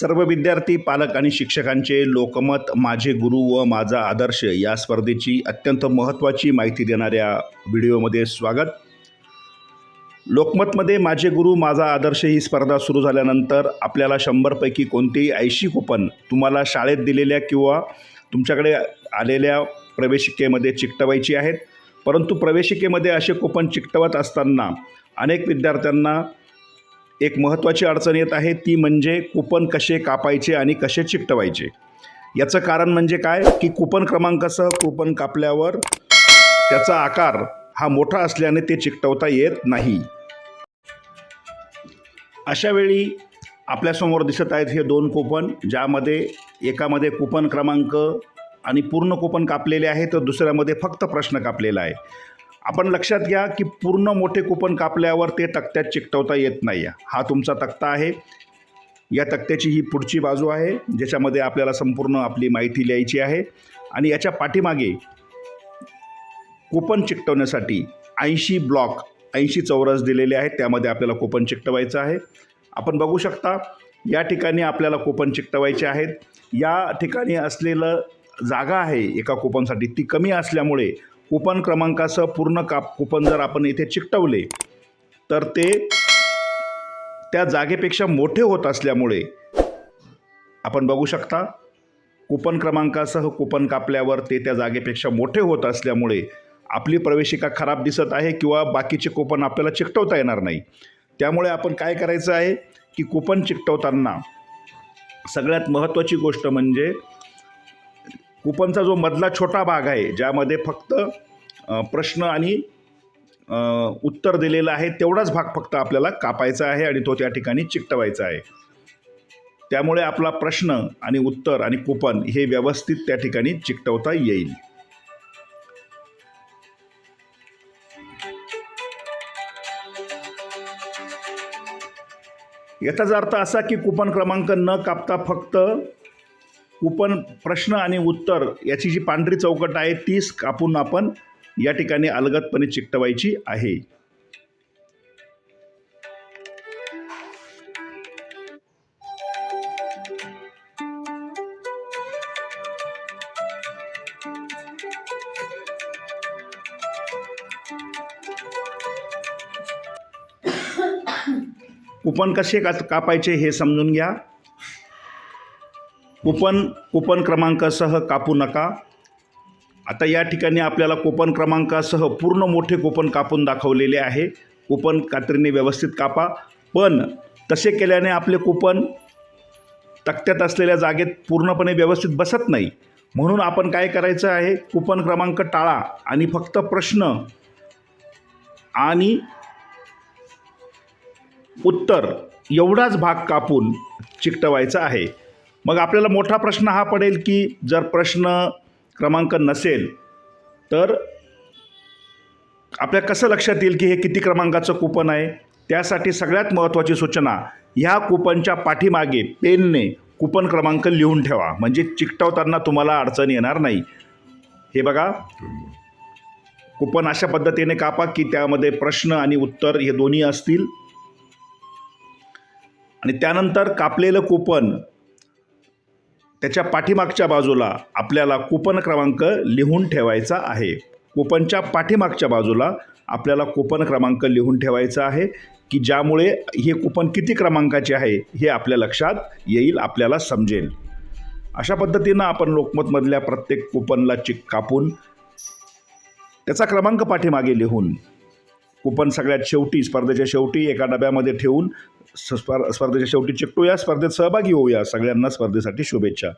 सर्व विद्यार्थी पालक आणि शिक्षकांचे लोकमत माझे गुरु व माझा आदर्श या स्पर्धेची अत्यंत महत्त्वाची माहिती देणाऱ्या व्हिडिओमध्ये स्वागत. लोकमतमध्ये माझे गुरु माझा आदर्श ही स्पर्धा सुरू झाल्यानंतर आपल्याला शंभरपैकी कोणतेही ऐंशी कुपन तुम्हाला शाळेत दिलेल्या किंवा तुमच्याकडे आलेल्या प्रवेशिकेमध्ये चिकटवायची आहेत. परंतु प्रवेशिकेमध्ये असे कुपन चिकटवत असताना अनेक विद्यार्थ्यांना एक महत्त्वाची अडचण येत आहे ती म्हणजे कुपन कसे कापायचे आणि कसे चिकटवायचे? याचं कारण म्हणजे काय? की कुपन क्रमांकासह कुपन कापल्यावर त्याचा आकार हा मोठा असल्याने ते चिकटवता येत नाही. अशा वेळी आपल्यासमोर दिसत आहेत हे दोन कुपन ज्यामध्ये एकामध्ये कुपन क्रमांक आणि पूर्ण कुपन कापलेले आहे तर दुसऱ्यामध्ये फक्त प्रश्न कापलेला आहे. आपण लक्षात घ्या की पूर्ण मोठे कुपन कापल्यावर ते तक्त्यात चिकटवता येत नाही. हा तुमचा तक्ता आहे. या तक्त्याची ही पुढची बाजू आहे ज्याच्यामध्ये आपल्याला संपूर्ण आपली माहिती लिहायची आहे. आणि याच्या पाठीमागे कुपन चिकटवण्यासाठी ऐंशी ब्लॉक ऐंशी चौरस दिलेले आहेत. त्यामध्ये आपल्याला कुपन चिकटवायचं आहे. आपण बघू शकता या ठिकाणी आपल्याला कुपन चिकटवायचे आहेत. या ठिकाणी असलेलं जागा आहे एका कुपनसाठी. ती कमी असल्यामुळे कुपन क्रमांकासह पूर्ण काप कुपन जर आपण इथे चिकटवले तर ते त्या जागेपेक्षा मोठे होत असल्यामुळे आपण बघू शकता कुपन क्रमांकासह कुपन कापल्यावर ते त्या जागेपेक्षा मोठे होत असल्यामुळे आपली प्रवेशिका खराब दिसत आहे किंवा बाकीचे कुपन आपल्याला चिकटवता येणार नाही. त्यामुळे आपण काय करायचं आहे की कुपन चिकटवताना सगळ्यात महत्त्वाची गोष्ट म्हणजे कुपनचा जो मधला छोटा भाग आहे ज्यामध्ये फक्त प्रश्न आणि उत्तर दिलेलं आहे तेवढाच भाग फक्त आपल्याला कापायचा आहे आणि तो त्या ठिकाणी चिकटवायचा आहे. त्यामुळे आपला प्रश्न आणि उत्तर आणि कुपन हे व्यवस्थित त्या ठिकाणी चिकटवता येईल. याचाच अर्थ असा की कुपन क्रमांक न कापता फक्त कुपन प्रश्न आणि उत्तर याची जी पांढरी चौकट आहे तीच कापून आपण या ठिकाणी अलगदपणे चिकटवायची आहे. कुपन कसे का कापायचे हे समजून घ्या. कुपन कुपन क्रमांकासह कापू नका. आता या ठिकाणी आपल्याला कुपन क्रमांकासह पूर्ण मोठे कुपन कापून दाखवलेले आहे. कुपन कात्रीने व्यवस्थित कापा. पण तसे केल्याने आपले कुपन तक्त्यात असलेल्या जागेत पूर्णपणे व्यवस्थित बसत नाही. म्हणून आपण काय करायचं आहे? कुपन क्रमांक टाळा आणि फक्त प्रश्न आणि उत्तर एवढाच भाग कापून चिकटवायचा आहे. मग आपल्याला मोठा प्रश्न हा पडेल की जर प्रश्न क्रमांक नसेल तर आपल्या कसं लक्षात येईल की हे किती क्रमांकाचं कुपन आहे? त्यासाठी सगळ्यात महत्त्वाची सूचना ह्या कुपनच्या पाठीमागे पेनने कुपन क्रमांक लिहून ठेवा. म्हणजे चिकटवताना तुम्हाला अडचण येणार नाही. हे बघा. कुपन अशा पद्धतीने कापा की त्यामध्ये प्रश्न आणि उत्तर हे दोन्ही असतील. आणि त्यानंतर कापलेलं कुपन त्याच्या पाठीमागच्या बाजूला आपल्याला कुपन क्रमांक लिहून ठेवायचा आहे. कुपनच्या पाठीमागच्या बाजूला आपल्याला कुपन क्रमांक लिहून ठेवायचा आहे की ज्यामुळे हे कुपन किती क्रमांकाचे आहे हे आपल्या लक्षात येईल आपल्याला समजेल. अशा पद्धतीनं आपण लोकमतमधल्या प्रत्येक कुपनला चिक कापून त्याचा क्रमांक पाठीमागे लिहून कुपन सगळ्यात शेवटी स्पर्धेच्या शेवटी एका डब्यामध्ये ठेवून स्पर स्पर्धेच्या शेवटी चिकटूया स्पर्धेत सहभागी होऊया सगळ्यांना स्पर्धेसाठी शुभेच्छा.